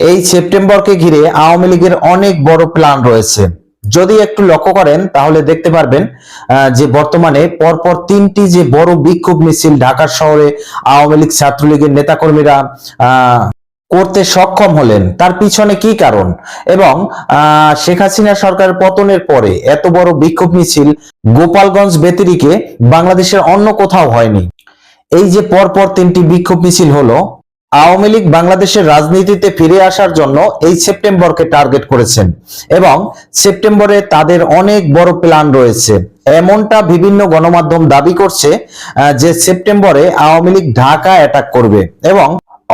এই সেপ্টেম্বরকে ঘিরে আওয়ামী লীগের অনেক বড় প্ল্যান রয়েছে। যদি একটু লক্ষ্য করেন, তাহলে দেখতে পারবেন যে বর্তমানে পরপর তিনটি যে বড় বিক্ষোভ মিছিল ঢাকা শহরে আওয়ামী লীগ ছাত্রলীগের নেতাকর্মীরা করতে সক্ষম হলেন। তার পিছনে কি কারণ? এবং শেখ হাসিনা সরকারের পতনের পরে এত বড় বিক্ষোভ মিছিল গোপালগঞ্জ ব্যতিরিকে বাংলাদেশের অন্য কোথাও হয়নি। এই যে পরপর তিনটি বিক্ষোভ মিছিল হলো আওয়ামী লীগ বাংলাদেশের রাজনীতিতে ফিরে আসার জন্য এই সেপ্টেম্বরকে টার্গেট করেছেন এবং সেপ্টেম্বরে তাদের অনেক বড় প্ল্যান রয়েছে। এমনটা বিভিন্ন গণমাধ্যম দাবি করছে যে সেপ্টেম্বরে আওয়ামী লীগ ঢাকা অ্যাটাক করবে এবং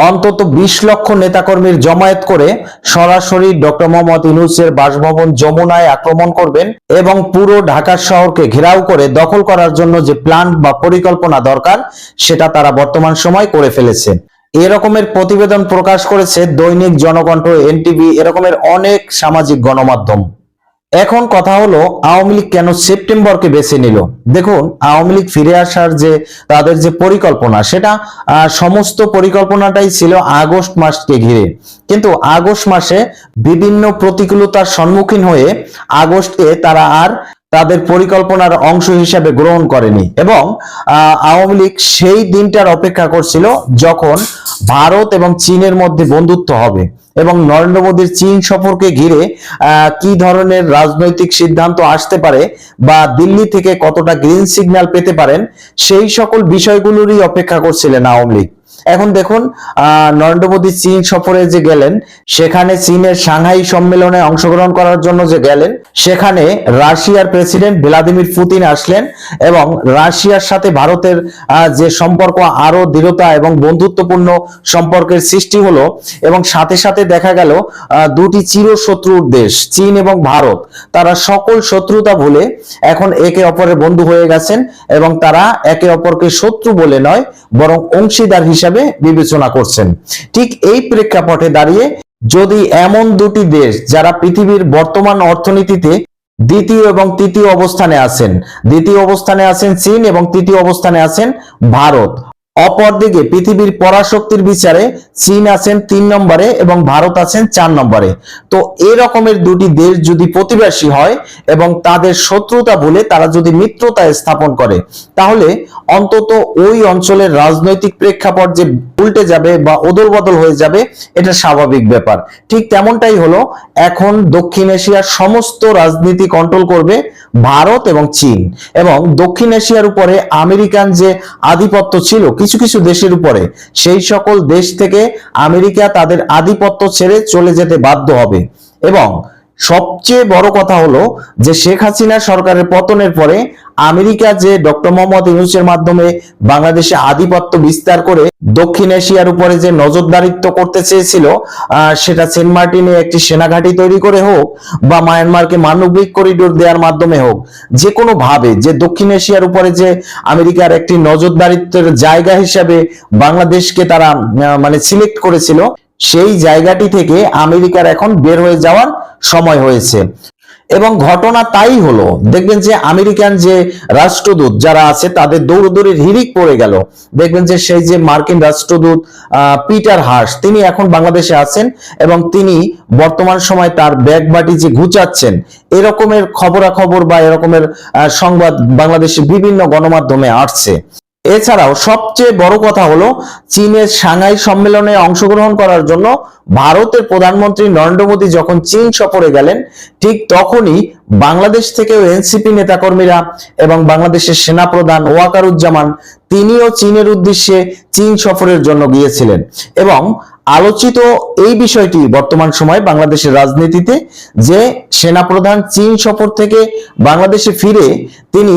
অন্তত বিশ লক্ষ নেতাকর্মীর জমায়েত করে সরাসরি ডক্টর মোহাম্মদ ইউনুসের বাসভবন যমুনায় আক্রমণ করবেন এবং পুরো ঢাকার শহরকে ঘেরাও করে দখল করার জন্য যে প্ল্যান বা পরিকল্পনা দরকার, সেটা তারা বর্তমান সময় করে ফেলেছে। এরকমের প্রতিবেদন প্রকাশ করেছে দৈনিক জনকণ্ঠ, এনটিভি, এরকমের অনেক সামাজিক গণমাধ্যম। এখন কথা হলো, আওয়ামী লীগ কেন সেপ্টেম্বরকে বেছে নিল? দেখুন, আওয়ামী লীগ ফিরে আসার যে তাদের যে পরিকল্পনা, সেটা সমস্ত পরিকল্পনাটাই ছিল আগস্ট মাসকে ঘিরে। কিন্তু আগস্ট মাসে বিভিন্ন প্রতিকূলতার সম্মুখীন হয়ে আগস্টে তারা আর তাদের পরিকল্পনার অংশ হিসাবে গ্রহণ করেনি এবং আওয়ামী লীগ সেই দিনটার অপেক্ষা করছিল যখন ভারত এবং চীনের মধ্যে বন্ধুত্ব হবে এবং নরেন্দ্র মোদীর চীন সফরকে ঘিরে কি ধরনের রাজনৈতিক সিদ্ধান্ত আসতে পারে বা দিল্লি থেকে কতটা গ্রিন সিগন্যাল পেতে পারেন, সেই সকল বিষয়গুলোরই অপেক্ষা করছিলেন আওয়ামী লীগ। এখন দেখুন নরেন্দ্র মোদী চীন সফরে যে গেলেন, সেখানে চীনের সাংহাই সম্মেলনে অংশগ্রহণ করার জন্য যে গেলেন, সেখানে রাশিয়ার প্রেসিডেন্ট ভ্লাদিমির পুতিন আসলেন এবং রাশিয়ার সাথে ভারতের যে সম্পর্ক আরও দৃঢ়তা এবং বন্ধুত্বপূর্ণ সম্পর্কের সৃষ্টি হলো এবং সাথে সাথে দেখা গেল দুটি চিরশত্রুর দেশ, চীন এবং ভারত। তারা সকল শত্রুতা ভুলে এখন একে অপরের বন্ধু হয়ে গেছেন এবং তারা একে অপরকে শত্রু বলে নয়, বরং অংশীদার হিসাবে বিবেচনা করছেন। ঠিক এই প্রেক্ষাপটে দাঁড়িয়ে যদি এমন দুটি দেশ যারা পৃথিবীর বর্তমান অর্থনীতিতে দ্বিতীয় এবং তৃতীয় অবস্থানে আছেন, দ্বিতীয় অবস্থানে আছেন চীন এবং তৃতীয় অবস্থানে আছেন ভারত অপরদিকে পৃথিবীর পরাশক্তির বিচারে চীন আছেন তিন নম্বরে এবং ভারত আছেন চার নম্বরে। তো এরকমের দুটি দেশ যদি প্রতিবেশী হয় এবং তাদের শত্রুতা ভুলে তারা যদি মিত্রতা স্থাপন করে, তাহলে অন্তত ওই অঞ্চলের রাজনৈতিক প্রেক্ষাপট যে উল্টে যাবে বা ওদল বদল হয়ে যাবে, এটা স্বাভাবিক ব্যাপার। ঠিক তেমনটাই হলো, এখন দক্ষিণ এশিয়ার সমস্ত রাজনীতি কন্ট্রোল করবে ভারত এবং চীন। এবং দক্ষিণ এশিয়ার উপরে আমেরিকান যে আধিপত্য ছিল কিছু কিছু দেশের উপরে, সেই সকল দেশ থেকে আমেরিকা তাদের আধিপত্য ছেড়ে চলে যেতে বাধ্য হবে। এবং সবচেয়ে বড় কথা হলো যে শেখ হাসিনা সরকারের পতনের পরে আমেরিকা যে ডক্টর মোহাম্মদ ইউনুসের মাধ্যমে বাংলাদেশে আধিপত্য বিস্তার করে দক্ষিণ এশিয়ার উপরে যে নজরদারিত্ব করতে চেয়েছিল সেটা সেন্ট মার্টিনে একটি সেনাঘাঁটি তৈরি করে হোক বা মায়ানমারকে মানবিক করিডোর দেওয়ার মাধ্যমে হোক, যে কোনো ভাবে যে দক্ষিণ এশিয়ার উপরে যে আমেরিকার একটি নজরদারিত্বের জায়গা হিসাবে বাংলাদেশকে তারা মানে সিলেক্ট করেছিল সেই জায়গাটি থেকে আমেরিকার এখন বের হয়ে যাওয়ার সময় হয়েছে। এবং ঘটনা তাই হলো, দেখবেন যে আমেরিকান যে রাষ্ট্রদূত যারা আছে, তাদের দৌড়দৌড়ির হিরিক পড়ে গেল। দেখবেন যে সেই যে মার্কিন রাষ্ট্রদূত পিটার হাস তিনি এখন বাংলাদেশে আছেন এবং তিনি বর্তমান সময় তার ব্যাগ বাটি যে ঘুচাচ্ছেন, এরকমের খবরাখবর বা এরকমের সংবাদ বাংলাদেশের বিভিন্ন গণমাধ্যমে আসছে। এছাড়াও সবচেয়ে বড় কথা হলো চীনের সাংহাই সম্মেলনে অংশগ্রহণ করার জন্য ভারতের প্রধানমন্ত্রী নরেন্দ্র মোদী যখন চীন সফরে গেলেন, ঠিক তখনই বাংলাদেশ থেকেও এনসিপি নেতাকর্মীরা এবং বাংলাদেশের সেনাপ্রধান ওয়াকারুজ্জামান তিনিও চীনের উদ্দেশ্যে চীন সফরের জন্য গিয়েছিলেন এবং আলোচিত এই বিষয়টি বর্তমান সময় বাংলাদেশের রাজনীতিতে যে সেনাপ্রধান চীন সফর থেকে বাংলাদেশে ফিরে তিনি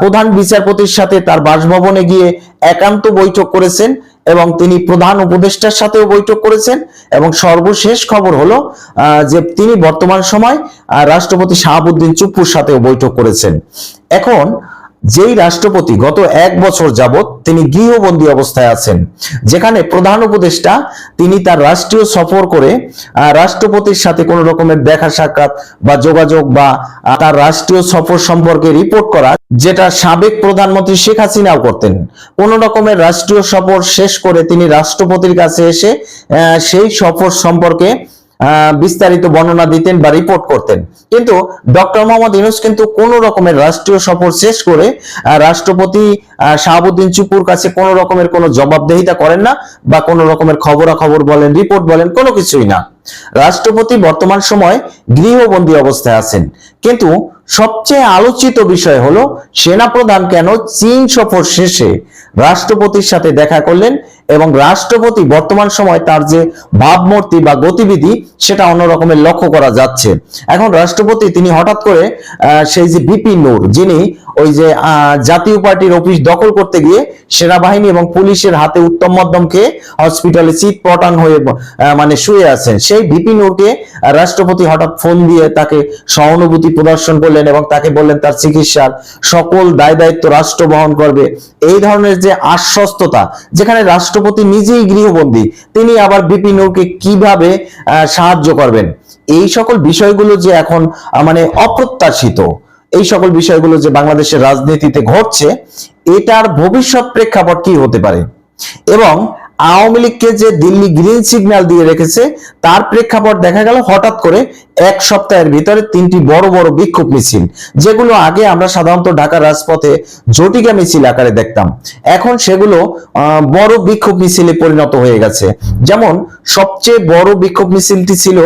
প্রধান বিচারপতির সাথে তার বাসভবনে গিয়ে একান্ত বৈঠক করেছেন এবং তিনি প্রধান উপদেষ্টার সাথেও বৈঠক করেছেন এবং সর্বশেষ খবর হলো যে তিনি বর্তমান সময় রাষ্ট্রপতি শাহাবুদ্দিন চুপ্পুর সাথেও বৈঠক করেছেন। এখন যেই রাষ্ট্রপতি গত এক বছর যাবত তিনি গৃহবন্দী অবস্থায় আছেন, যেখানে প্রধান উপদেষ্টা তিনি তার রাষ্ট্রীয় সফর করে রাষ্ট্রপতির সাথে কোনো রকমের দেখা সাক্ষাৎ বা যোগাযোগ বা তার রাষ্ট্রীয় সফর সম্পর্কে রিপোর্ট করা, যেটা সাবেক প্রধানমন্ত্রী শেখ হাসিনাও করতেন। কোন রকমের রাষ্ট্রীয় সফর শেষ করে তিনি রাষ্ট্রপতির কাছে এসে সেই সফর সম্পর্কে বিস্তারিত বর্ণনা দিতেন বা রিপোর্ট করতেন। কিন্তু ডক্টর মোহাম্মদ ইউনুস কিন্তু কোন রকমের রাষ্ট্রীয় সফর শেষ করে রাষ্ট্রপতি শাহাবুদ্দিন চুপুর কাছে কোন রকমের কোনো জবাবদেহিতা করেন না বা কোন রকমের খবরাখবর বলেন রিপোর্ট বলেন, কোনো কিছুই না। রাষ্ট্রপতি বর্তমান সময় গৃহবন্দী অবস্থায় আছেন। কিন্তু সবচেয়ে আলোচিত বিষয় হলো, সেনাপ্রধান কেন চীন সফর শেষে রাষ্ট্রপতির সাথে দেখা করলেন এবং রাষ্ট্রপতি বর্তমান সময় তার যে ভাবমূর্তি বা গতিবিধি, সেটা অন্য লক্ষ্য করা যাচ্ছে। এখন রাষ্ট্রপতি তিনি হঠাৎ করে সেই যে বিপি নূর, যিনি ওই যে জাতীয় পার্টির অফিস দখল করতে গিয়ে সেনাবাহিনী এবং পুলিশের হাতে উত্তম মধ্যম খেয়ে হসপিটালে চিত পটান হয়ে মানে শুয়ে আছেন। সেই বিপি নূরকে রাষ্ট্রপতি হঠাৎ ফোন দিয়ে তাকে সহানুভূতি প্রদর্শন করলেন এবং তাকে বললেন, তার চিকিৎসার সকল দায় দায়িত্ব রাষ্ট্র বহন করবে। এই ধরনের যে আশ্বস্ততা, যেখানে রাষ্ট্রপতি নিজেই গৃহবন্দী, তিনি আবার বিপি নূরকে কীভাবে সাহায্য করবেন? এই সকল বিষয়গুলো যে এখন মানে অপ্রত্যাশিত, এই সকল বিষয়গুলো যে বাংলাদেশের রাজনীতিতে ঘটছে, এটার ভবিষ্যৎ প্রেক্ষাপট কি হতে পারে? এবং আওয়ামী লীগকে যে দিল্লি গ্রিন সিগন্যাল দিয়ে রেখেছে, তার প্রেক্ষাপট দেখা গেল হঠাৎ করে এক সপ্তাহের ভিতরে তিনটি বড় বড় বিক্ষোভ মিছিল যেগুলো আগে আমরা সাধারণত ঢাকার রাজপথে জটিকা মিছিল আকারে দেখতাম। এখন সেগুলো বড় বিক্ষোভ মিছিলে পরিণত হয়ে গেছে। যেমন সবচেয়ে বড় বিক্ষোভ মিছিলটি ছিল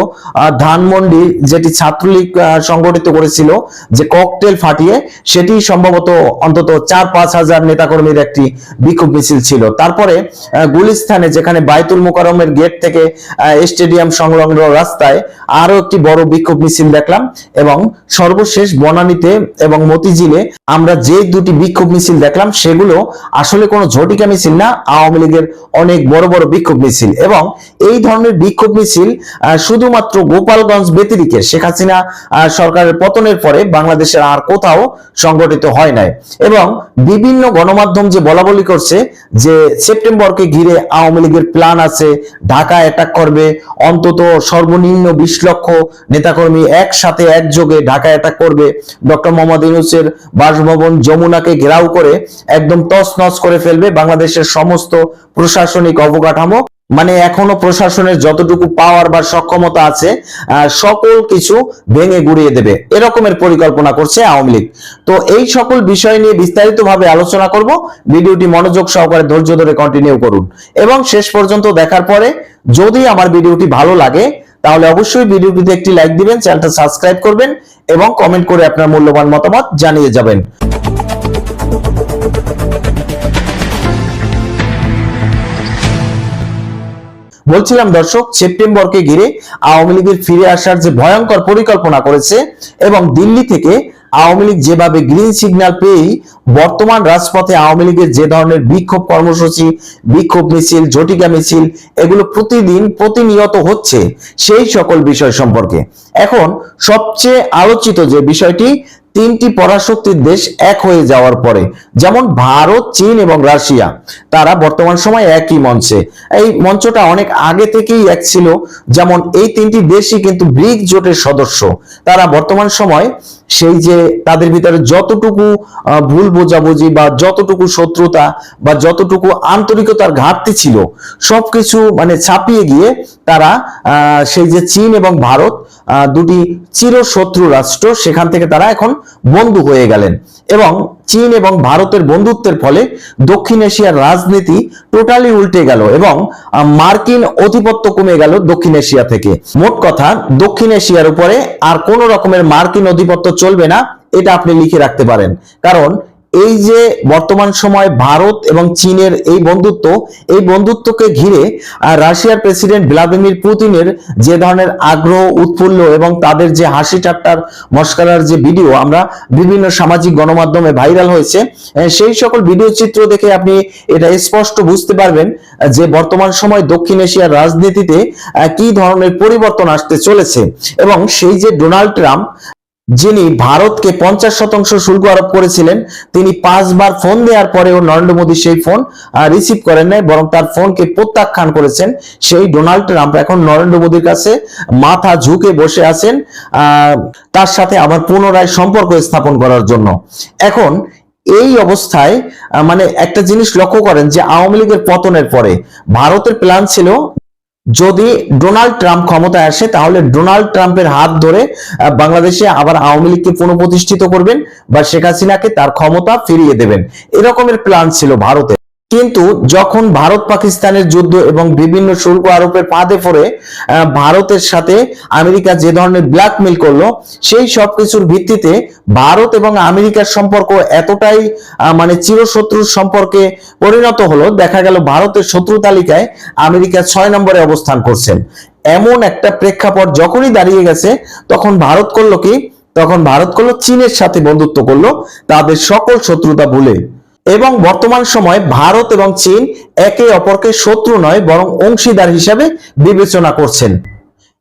ধানমন্ডি যেটি ছাত্রলীগ সংগঠিত করেছিল যে ককটেল ফাটিয়ে সেটি সম্ভবত অন্তত চার পাঁচ হাজার নেতাকর্মীর একটি বিক্ষোভ মিছিল ছিল। তারপরে আহ, গুলিস্তানে যেখানে বাইতুল মোকারমের গেট থেকে স্টেডিয়াম সংলগ্ন রাস্তায় আরও একটি বড় বিক্ষোভ মিছিল দেখলাম এবং সর্বশেষ বনানীতে এবং মতিঝিলে আমরা যে দুটি বিক্ষোভ মিছিল দেখলাম, সেগুলো আসলে কোনো ঝটিকা মিছিল না, আওয়ামী লীগের অনেক বড় বড় বিক্ষোভ মিছিল এবং এই ধরনের বিক্ষোভ মিছিল শুধুমাত্র গোপালগঞ্জ ব্যতিরিকে, শেখ হাসিনা সরকারের পতনের পরে বাংলাদেশের আর কোথাও সংগঠিত হয় নাই এবং বিভিন্ন গণমাধ্যম যে বলা বলি করছে যে সেপ্টেম্বরকে ঘিরে আওয়ামী লীগের প্ল্যান আছে ঢাকা অ্যাটাক করবে, অন্তত সর্বনিম্ন বিশ লক্ষ নেতাকর্মী একসাথে একযোগে ঢাকা অ্যাটাক করবে। ডক্টর মোহাম্মদ ইউনুসের বাসভবন যমুনাকে ঘেরাও করে একদম তছনছ করে ফেলবে বাংলাদেশের সমস্ত প্রশাসনিক অবকাঠামো। মানে এখনও প্রশাসনের যতটুকু পাওয়ার বা সক্ষমতা আছে সকল কিছু ভেঙে গুড়িয়ে দেবে। এরকমের পরিকল্পনা করছে আওয়ামী লীগ। তো এই সকল বিষয় নিয়ে বিস্তারিতভাবে আলোচনা করব। ভিডিওটি মনোযোগ সহকারে ধৈর্য ধরে কন্টিনিউ করুন। এবং শেষ পর্যন্ত দেখার পরে যদি আমার ভিডিওটি ভালো লাগে তাহলে অবশ্যই ভিডিওটিতে একটি লাইক দিবেন চ্যানেলটা সাবস্ক্রাইব করবেন এবং কমেন্ট করে আপনার মূল্যবান মতামত জানিয়ে যাবেন। বলছিলাম দর্শক, সেপ্টেম্বরকে ঘিরে আওয়ামী লীগের ফিরে আসার যে ভয়ঙ্কর পরিকল্পনা করেছে এবং দিল্লি থেকে আওয়ামী লীগ যেভাবে গ্রিন সিগন্যাল পেয়েই বর্তমান রাজপথে আওয়ামী লীগের যে ধরনের বিক্ষোভ কর্মসূচি, বিক্ষোভ মিছিল, ঝটিকা মিছিল, এগুলো প্রতিদিন প্রতিনিয়ত হচ্ছে সেই সকল বিষয় সম্পর্কে। এখন সবচেয়ে আলোচিত যে বিষয়টি তিনটি পরাশক্তির দেশ এক হয়ে যাওয়ার পরে, যেমন ভারত, চীন এবং রাশিয়া, তারা বর্তমান সময় একই মঞ্চে। এই মঞ্চটা অনেক আগে থেকেই এক ছিল, যেমন এই তিনটি দেশই কিন্তু ব্রিক জোটের সদস্য। তারা বর্তমান সময় সেই যে তাদের ভিতরে যতটুকু ভুল বোঝাবুঝি বা যতটুকু শত্রুতা বা যতটুকু আন্তরিকতার ঘাটতি ছিল, সবকিছু মানে ছাপিয়ে গিয়ে তারা সেই যে চীন এবং ভারত দুটি চিরশত্রু রাষ্ট্র, সেখান থেকে তারা এখন বন্ধু হয়ে গেলেন। এবং চীন এবং ভারতের বন্ধুত্বের ফলে দক্ষিণ এশিয়ার রাজনীতি টোটালি উল্টে গেল এবং মার্কিন অধিপত্য কমে গেল দক্ষিণ এশিয়া থেকে। মোট কথা, দক্ষিণ এশিয়ার উপরে আর কোন রকমের মার্কিন অধিপত্য চলবে না, এটা আপনি লিখে রাখতে পারেন। কারণ এই যে বর্তমান সময় ভারত এবং চীনের এই বন্ধুত্ব, এই বন্ধুত্বকে ঘিরে রাশিয়ার প্রেসিডেন্ট ভ্লাদিমির পুতিনের যে ধরনের আগ্রহ, উৎফুল্ল এবং তাদের যে হাসি ঠাট্টার মস্কারার যে ভিডিও, আমরা বিভিন্ন সামাজিক গণমাধ্যমে ভাইরাল হয়েছে সেই সকল ভিডিও চিত্র দেখে আপনি এটা স্পষ্ট বুঝতে পারবেন যে বর্তমান সময় দক্ষিণ এশিয়ার রাজনীতিতে কি ধরনের পরিবর্তন আসতে চলেছে। এবং সেই যে ডোনাল্ড ট্রাম্প যিনি ভারতকে পঞ্চাশ শতাংশ শুল্ক আরোপ করেছিলেন, তিনি পাঁচবার ফোন দেওয়ার পরেও নরেন্দ্র মোদী সেই ফোন রিসিভ করেন নাই, বরং তার ফোনকে প্রত্যাখ্যান করেছেন সেই ডোনাল্ড ট্রাম্প। এখন নরেন্দ্র মোদীর কাছে মাথা ঝুঁকে বসে আছেন তার সাথে আবার পুনরায় সম্পর্ক স্থাপন করার জন্য। এখন এই অবস্থায় মানে একটা জিনিস লক্ষ্য করেন যে আওয়ামী লীগের পতনের পরে ভারতের প্ল্যান ছিল যদি ডোনাল্ড ট্রাম্প ক্ষমতায় আসে, তাহলে ডোনাল্ড ট্রাম্পের হাত ধরে বাংলাদেশে আবার আওয়ামী লীগকে পুনঃপ্রতিষ্ঠিত করবেন বা শেখ হাসিনাকে তার ক্ষমতা ফিরিয়ে দেবেন। এরকমের প্ল্যান ছিল ভারতের। কিন্তু যখন ভারত পাকিস্তানের যুদ্ধ এবং বিভিন্ন শুল্ক আরোপের ফাঁদে পড়ে ভারতের সাথে আমেরিকা যে ধরনের ব্ল্যাকমেল করল, সেই সবকিছুর ভিত্তিতে ভারত এবং আমেরিকার সম্পর্ক এতটাই মানে চিরশত্রুর সম্পর্কে পরিণত হলো, দেখা গেল ভারতের শত্রু তালিকায় আমেরিকা ছয় নম্বরে অবস্থান করছেন। এমন একটা প্রেক্ষাপট যখনই দাঁড়িয়ে গেছে, তখন ভারত করল কি? তখন ভারত করল চীনের সাথে বন্ধুত্ব করল, তাদের সকল শত্রুতা ভুলে। এবং বর্তমান সময় ভারত এবং চীন একে অপরকে শত্রু নয়, বরং অংশীদার হিসাবে বিবেচনা করছেন।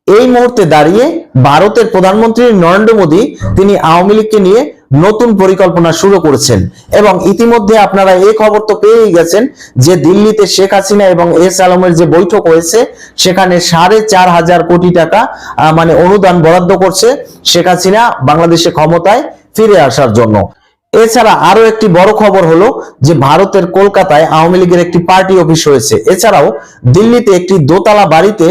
এই মুহূর্তে দাঁড়িয়ে ভারতের প্রধানমন্ত্রী নরেন্দ্র মোদী তিনি আওয়ামী লীগকে নিয়ে নতুন পরিকল্পনা শুরু করেছেন এবং ইতিমধ্যে আপনারা এই খবর তো পেয়েই গেছেন যে দিল্লিতে শেখ হাসিনা এবং এস আলমের যে বৈঠক হয়েছে, সেখানে সাড়ে চার হাজার কোটি টাকা মানে অনুদান বরাদ্দ করছে শেখ হাসিনা বাংলাদেশে ক্ষমতায় ফিরে আসার জন্য। এছাড়া আরও একটি বড় খবর হলো যে ভারতের কলকাতায় আওয়ামী লীগের একটি পার্টি অফিস হয়েছে এছাড়াও দিল্লিতে একটি দোতলা বাড়িতে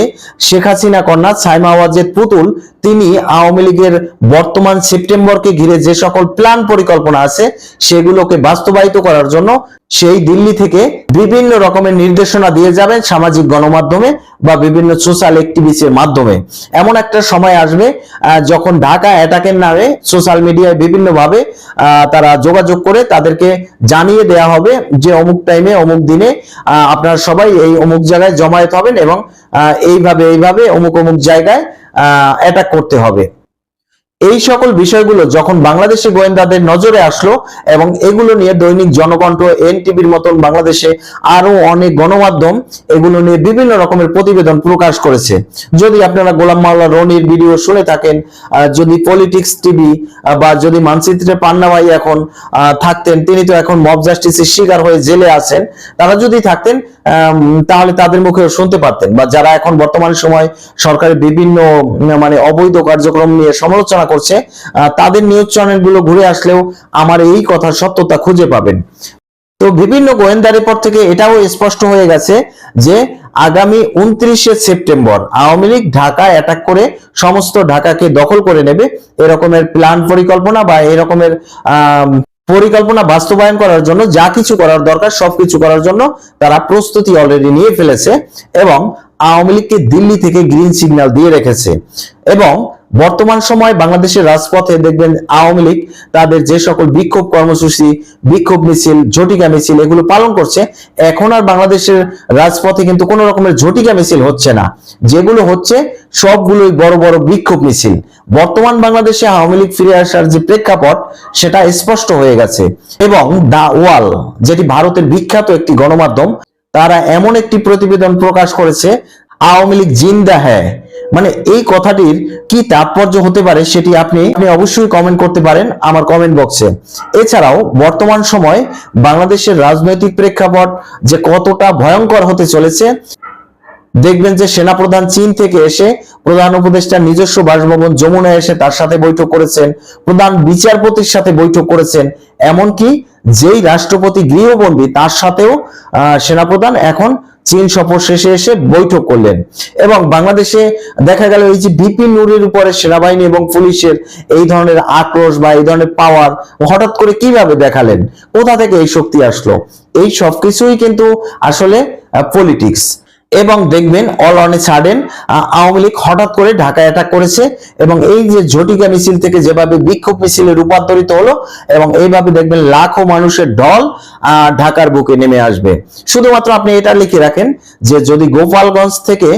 শেখ হাসিনা কন্যা সাইমা ওয়াজের পুতুল, তিনি আওয়ামী লীগের বর্তমান সেপ্টেম্বরকে ঘিরে যে সকল প্ল্যান পরিকল্পনা আছে, সেগুলোকে বাস্তবায়িত করার জন্য সেই দিল্লি থেকে বিভিন্ন রকমের নির্দেশনা দিয়ে যাবেন সামাজিক গণমাধ্যমে বা বিভিন্ন সোশ্যাল অ্যাক্টিভিটির মাধ্যমে। এমন একটা সময় আসবে যখন ঢাকা অ্যাটাকের নামে সোশ্যাল মিডিয়ায় বিভিন্নভাবে তারা যোগাযোগ করে তাদেরকে জানিয়ে দেয়া হবে যে অমুক টাইমে অমুক দিনে আপনারা সবাই এই অমুক জায়গায় জমায়েত হবেন এবং এইভাবে এইভাবে অমুক অমুক জায়গায় অ্যাটাক করতে হবে। এই সকল বিষয়গুলো যখন বাংলাদেশি গোয়েন্দাদের নজরে আসলো এবং এগুলো নিয়ে দৈনিক জনকণ্ঠ, এনটিভির মতন বাংলাদেশে আরও অনেক গণমাধ্যম এগুলো নিয়ে বিভিন্ন রকমের প্রতিবেদন প্রকাশ করেছে। যদি আপনারা গোলাম মাওলা রনির ভিডিও শুনে থাকেন যদি পলিটিক্স টিভি বা যদি মানচিত্রে পান্না ভাই এখন থাকতেন, তিনি তো এখন মব জাস্টিসের শিকার হয়ে জেলে আছেন, তারা যদি থাকতেন তাহলে তাদের মুখে শুনতে পারতেন। বা যারা এখন বর্তমান সময় সরকারের বিভিন্ন মানে অবৈধ কার্যক্রম নিয়ে সমালোচনা করছে তাদের নিউজ চ্যানেলগুলো ঘুরে আসলেও আমার এই কথার সত্যতা খুঁজে পাবেন। তো বিভিন্ন গোয়েন্দা রিপোর্ট থেকে এটাও স্পষ্ট হয়ে গেছে যে, আগামী উনত্রিশে সেপ্টেম্বর আওয়ামী লীগ ঢাকা অ্যাটাক করে সমস্ত ঢাকাকে দখল করে নেবে, এরকমের প্ল্যান পরিকল্পনা বা এরকমের পরিকল্পনা বাস্তবায়ন করার জন্য যা কিছু করার দরকার, সবকিছু করার জন্য তারা প্রস্তুতি অলরেডি নিয়ে ফেলেছে এবং আওয়ামী লীগকে দিল্লি থেকে গ্রিন সিগন্যাল দিয়ে রেখেছে। এবং বর্তমান সময় বাংলাদেশের রাজপথে দেখবেন আওয়ামী লীগ তাদের যে সকল বিক্ষোভ কর্মসূচি, বিক্ষোভ মিছিল, ঝটিকা মিছিল এগুলো পালন করছে। এখন আর বাংলাদেশের রাজপথে কিন্তু কোনো রকমের ঝটিকা মিছিল হচ্ছে না। যেগুলো হচ্ছে সবগুলোই বড় বড় বিক্ষোভ মিছিল। বর্তমান বাংলাদেশে আওয়ামী লীগ ফিরে আসার যে প্রেক্ষাপট, সেটা স্পষ্ট হয়ে গেছে। এবং দা ওয়াল, যেটি ভারতের বিখ্যাত একটি গণমাধ্যম তারা এমন একটি প্রতিবেদন প্রকাশ করেছে, আওয়ামী লীগ জিন্দা হ্যাঁ মানে এই কথাটির কি তাৎপর্য হতে পারে সেটি আপনি আপনি অবশ্যই কমেন্ট করতে পারেন আমার কমেন্ট বক্সে এছাড়াও বর্তমান সময় বাংলাদেশের রাজনৈতিক প্রেক্ষাপট যে কতটা ভয়ঙ্কর হতে চলেছে দেখবেন যে সেনাপ্রধান চীন থেকে এসে প্রধান উপদেষ্টার নিজস্ব বাসভবন যমুনায় এসে তার সাথে বৈঠক করেছেন, প্রধান বিচারপতির সাথে বৈঠক করেছেন, এমনকি যেই রাষ্ট্রপতি গৃহবন্দী তার সাথেও সেনাপ্রধান এখন চীন সফর শেষে এসে বৈঠক করলেন। এবং বাংলাদেশে দেখা গেল এই যে বিপি নুরের উপরে সেনাবাহিনী এবং পুলিশের এই ধরনের আক্রোশ বা এই ধরনের পাওয়ার হঠাৎ করে কীভাবে দেখালেন? কোথা থেকে এই শক্তি আসলো? এই সবকিছুই কিন্তু আসলে পলিটিক্স এবং দেখবেন all on a sudden Awami League হঠাৎ করে ঢাকায় অ্যাটাক করেছে এবং এই যে ঝটিকা মিছিল থেকে যেভাবে বিক্ষোভ মিছিলে রূপান্তরিত হলো এবং এইভাবে দেখবেন লাখো মানুষের ঢল ঢাকার বুকে নেমে আসবে। শুধুমাত্র আপনি এটা লিখে রাখেন যে যদি গোপালগঞ্জ থেকে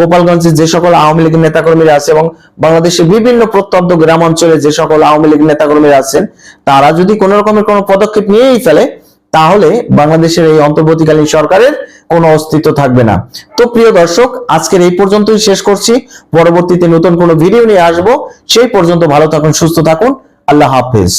গোপালগঞ্জের যে সকল আওয়ামী লীগের নেতাকর্মীরা আছে এবং বাংলাদেশের বিভিন্ন প্রত্যন্ত গ্রাম অঞ্চলে যে সকল আওয়ামী লীগ নেতাকর্মীরা আছেন, তারা যদি কোনো রকমের কোনো পদক্ষেপ নিয়েই ফেলে তাহলে বাংলাদেশের এই অন্তর্বর্তীকালীন সরকারের কোনো অস্তিত্ব থাকবে না। তো প্রিয় দর্শক, আজকের এই পর্যন্তই শেষ করছি। পরবর্তীতে নতুন কোনো ভিডিও নিয়ে আসব। সেই পর্যন্ত ভালো থাকুন, সুস্থ থাকুন। আল্লাহ হাফেজ।